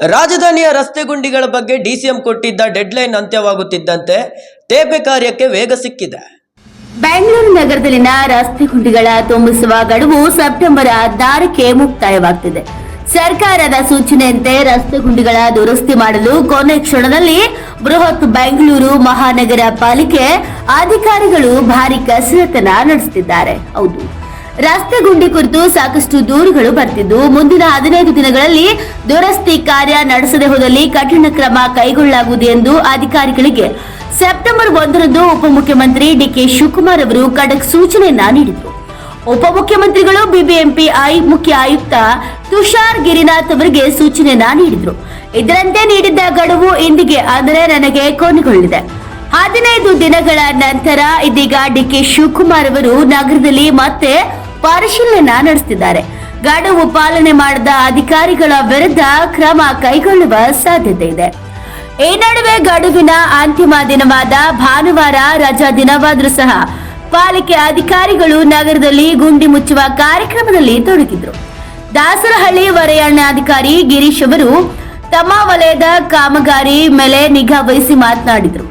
ರಾಜಧಾನಿಯ ರಸ್ತೆ ಗುಂಡಿಗಳ ಬಗ್ಗೆ ಡಿಸಿಎಂ ಕೊಟ್ಟಿದ್ದ ಡೆಡ್ಲೈನ್ ಅಂತ್ಯವಾಗುತ್ತಿದ್ದಂತೆ ತೇಪೆ ಕಾರ್ಯಕ್ಕೆ ವೇಗ ಸಿಕ್ಕಿದೆ. ಬೆಂಗಳೂರು ನಗರದಲ್ಲಿನ ರಸ್ತೆ ಗುಂಡಿಗಳ ತುಂಬಿಸುವ ಗಡುವು ಸೆಪ್ಟೆಂಬರ್ ಹದಿನಾರಕ್ಕೆ ಮುಕ್ತಾಯವಾಗ್ತಿದೆ. ಸರ್ಕಾರದ ಸೂಚನೆಯಂತೆ ರಸ್ತೆ ಗುಂಡಿಗಳ ದುರಸ್ತಿ ಮಾಡಲು ಕೊನೆ ಕ್ಷಣದಲ್ಲಿ ಬೃಹತ್ ಬೆಂಗಳೂರು ಮಹಾನಗರ ಪಾಲಿಕೆ ಅಧಿಕಾರಿಗಳು ಭಾರಿ ಕಸರತ್ತನ ನಡೆಸುತ್ತಿದ್ದಾರೆ. ಹೌದು. ರಸ್ತೆ ಗುಂಡಿ ಕುರಿತು ಸಾಕಷ್ಟು ದೂರುಗಳು ಬರ್ತಿದ್ದು. ಮುಂದಿನ ಹದಿನೈದು ದಿನಗಳಲ್ಲಿ ದುರಸ್ತಿ ಕಾರ್ಯ ನಡೆಸದೆ ಹೋದಲ್ಲಿ ಕಠಿಣ ಕ್ರಮ ಕೈಗೊಳ್ಳಲಾಗುವುದು ಎಂದು ಅಧಿಕಾರಿಗಳಿಗೆ ಸೆಪ್ಟೆಂಬರ್ ಒಂದರಂದು ಉಪಮುಖ್ಯಮಂತ್ರಿ ಡಿಕೆ ಶಿವಕುಮಾರ್ ಅವರು ಖಡಕ್ ಸೂಚನೆಯನ್ನ ನೀಡಿದರು. ಉಪಮುಖ್ಯಮಂತ್ರಿಗಳು ಬಿಬಿಎಂಪಿ ಐ ಮುಖ್ಯ ಆಯುಕ್ತ ತುಷಾರ್ ಗಿರಿನಾಥ್ ಅವರಿಗೆ ಸೂಚನೆಯನ್ನ ನೀಡಿದ್ರು. ಇದರಂತೆ ನೀಡಿದ್ದ ಗಡುವು ಇಂದಿಗೆ ಅಂದರೆ ನನಗೆ ಕೊನೆಗೊಳ್ಳಿದೆ ಹದಿನೈದು ದಿನಗಳ ನಂತರ ಇದೀಗ ಡಿಕೆ ಶಿವಕುಮಾರ್ ಅವರು ನಗರದಲ್ಲಿ ಮತ್ತೆ ಪರಿಶೀಲನೆ ನಡೆಸುತ್ತಿದ್ದಾರೆ ಗಡುವು ಪಾಲನೆ ಮಾಡದ ಅಧಿಕಾರಿಗಳ ವಿರುದ್ಧ ಕ್ರಮ ಕೈಗೊಳ್ಳುವ ಸಾಧ್ಯತೆ ಇದೆ. ಈ ನಡುವೆ ಗಡುವಿನ ಅಂತಿಮ ದಿನವಾದ ಭಾನುವಾರ ರಜಾ ದಿನವಾದರೂ ಸಹ ಪಾಲಿಕೆ ಅಧಿಕಾರಿಗಳು ನಗರದಲ್ಲಿ ಗುಂಡಿ ಮುಚ್ಚುವ ಕಾರ್ಯಕ್ರಮದಲ್ಲಿ ತೊಡಗಿದ್ರು. ದಾಸರಹಳ್ಳಿ ವಲಯಾಣಾಧಿಕಾರಿ ಗಿರೀಶ್ ಅವರು ತಮ್ಮ ವಲಯದ ಕಾಮಗಾರಿ ಮೇಲೆ ನಿಗಾ ವಹಿಸಿ ಮಾತನಾಡಿದರು.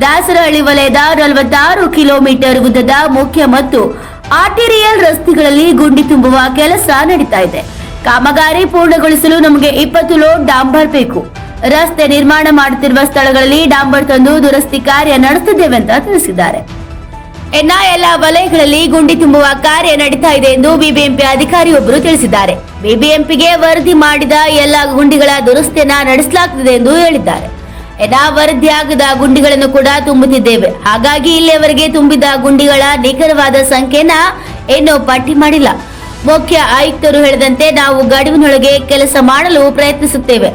ದಾಸರಹಳ್ಳಿ ವಲಯದ ನಲವತ್ತಾರು ಕಿಲೋಮೀಟರ್ ಉದ್ದದ ಮುಖ್ಯ ಮತ್ತು ಆರ್ಟಿರಿಯಲ್ ರಸ್ತೆಗಳಲ್ಲಿ ಗುಂಡಿ ತುಂಬುವ ಕೆಲಸ ನಡೀತಾ ಇದೆ. ಕಾಮಗಾರಿ ಪೂರ್ಣಗೊಳಿಸಲು ನಮಗೆ ಇಪ್ಪತ್ತು ಲೋಡ್ ಡಾಂಬರ್ ಬೇಕು. ರಸ್ತೆ ನಿರ್ಮಾಣ ಮಾಡುತ್ತಿರುವ ಸ್ಥಳಗಳಲ್ಲಿ ಡಾಂಬರ್ ತಂದು ದುರಸ್ತಿ ಕಾರ್ಯ ನಡೆಸುತ್ತಿದ್ದೇವೆ ಅಂತ ತಿಳಿಸಿದ್ದಾರೆ. ಇನ್ನ ಎಲ್ಲ ವಲಯಗಳಲ್ಲಿ ಗುಂಡಿ ತುಂಬುವ ಕಾರ್ಯ ನಡೀತಾ ಇದೆ ಎಂದು ಬಿಬಿಎಂಪಿ ಅಧಿಕಾರಿಯೊಬ್ಬರು ತಿಳಿಸಿದ್ದಾರೆ. ಬಿಬಿಎಂಪಿಗೆ ವರದಿ ಮಾಡಿದ ಎಲ್ಲ ಗುಂಡಿಗಳ ದುರಸ್ತಿಯನ್ನ ನಡೆಸಲಾಗುತ್ತಿದೆ ಎಂದು ಹೇಳಿದ್ದಾರೆ. ಇನ್ನ ವರದಿಯಾಗದ ಗುಂಡಿಗಳನ್ನು ಕೂಡ ತುಂಬುತ್ತಿದ್ದೇವೆ. ಹಾಗಾಗಿ ಇಲ್ಲಿಯವರೆಗೆ ತುಂಬಿದ ಗುಂಡಿಗಳ ನಿಖರವಾದ ಸಂಖ್ಯೆನ ಇನ್ನೂ ಪಟ್ಟಿ ಮಾಡಿಲ್ಲ. ಮುಖ್ಯ ಆಯುಕ್ತರು ಹೇಳಿದಂತೆ ನಾವು ಗಡುವಿನೊಳಗೆ ಕೆಲಸ ಮಾಡಲು ಪ್ರಯತ್ನಿಸುತ್ತೇವೆ.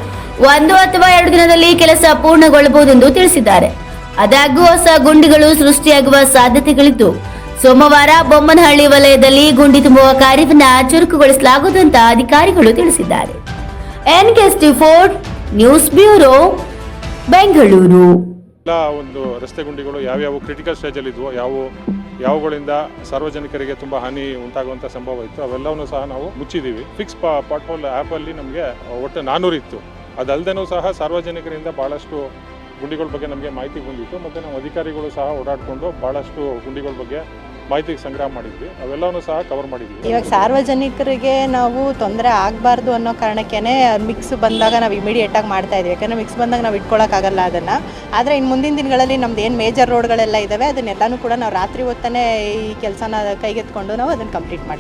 ಒಂದು ಅಥವಾ ಎರಡು ದಿನದಲ್ಲಿ ಕೆಲಸ ಪೂರ್ಣಗೊಳ್ಳಬಹುದು ಎಂದು ತಿಳಿಸಿದ್ದಾರೆ. ಆದಾಗ್ಯೂ ಹೊಸ ಗುಂಡಿಗಳು ಸೃಷ್ಟಿಯಾಗುವ ಸಾಧ್ಯತೆಗಳಿದ್ದು, ಸೋಮವಾರ ಬೊಮ್ಮನಹಳ್ಳಿ ವಲಯದಲ್ಲಿ ಗುಂಡಿ ತುಂಬುವ ಕಾರ್ಯವನ್ನ ಚುರುಕುಗೊಳಿಸಲಾಗುವುದು ಅಂತ ಅಧಿಕಾರಿಗಳು ತಿಳಿಸಿದ್ದಾರೆ. Fort news bureau Bengaluru. ಎಲ್ಲ ಒಂದು ರಸ್ತೆ ಗುಂಡಿಗಳು ಯಾವ್ಯಾವ ಕ್ರಿಟಿಕಲ್ ಸ್ಟೇಜಲ್ಲಿ ಇದ್ವು, ಯಾವ, ಯಾವಗಳಿಂದ ಸಾರ್ವಜನಿಕರಿಗೆ ತುಂಬ ಹಾನಿ ಉಂಟಾಗುವಂಥ ಸಂಭವ ಇತ್ತು, ಅವೆಲ್ಲವನ್ನು ಸಹ ನಾವು ಮುಚ್ಚಿದ್ದೀವಿ ಫಿಕ್ಸ್ ಪಾಟ್ಫೋಲ್ ಆ್ಯಪಲ್ಲಿ ನಮಗೆ ಒಟ್ಟು ನಾನ್ನೂರು ಇತ್ತು. ಅದಲ್ಲದೇನೂ ಸಹ ಸಾರ್ವಜನಿಕರಿಂದ ಭಾಳಷ್ಟು ಗುಂಡಿಗಳ ಬಗ್ಗೆ ನಮಗೆ ಮಾಹಿತಿ ಬಂದಿತ್ತು. ಮತ್ತು ನಾವು ಅಧಿಕಾರಿಗಳು ಸಹ ಓಡಾಡಿಕೊಂಡು ಭಾಳಷ್ಟು ಗುಂಡಿಗಳ ಬಗ್ಗೆ ಮಾಹಿತಿ ಸಂಗ್ರಹ ಮಾಡಿದ್ವಿ. ಅವೆಲ್ಲವನ್ನು ಸಹ ಕವರ್ ಮಾಡಿದ್ವಿ. ಇವಾಗ ಸಾರ್ವಜನಿಕರಿಗೆ ನಾವು ತೊಂದರೆ ಆಗಬಾರ್ದು ಅನ್ನೋ ಕಾರಣಕ್ಕೇ ಮಿಕ್ಸ್ ಬಂದಾಗ ನಾವು ಇಮಿಡಿಯೇಟ್ ಆಗಿ ಮಾಡ್ತಾ ಇದ್ವಿ. ಯಾಕಂದರೆ ಮಿಕ್ಸ್ ಬಂದಾಗ ನಾವು ಇಟ್ಕೊಳ್ಳೋಕ್ಕಾಗಲ್ಲ ಅದನ್ನು. ಆದರೆ ಇನ್ನು ಮುಂದಿನ ದಿನಗಳಲ್ಲಿ ನಮ್ದು ಏನು ಮೇಜರ್ ರೋಡ್ಗಳೆಲ್ಲ ಇದ್ದಾವೆ ಅದನ್ನೆಲ್ಲನೂ ಕೂಡ ನಾವು ರಾತ್ರಿ ಹೊತ್ತನೇ ಈ ಕೆಲಸನ ಕೈಗೆತ್ಕೊಂಡು ನಾವು ಅದನ್ನ ಕಂಪ್ಲೀಟ್ ಮಾಡ್ತೀವಿ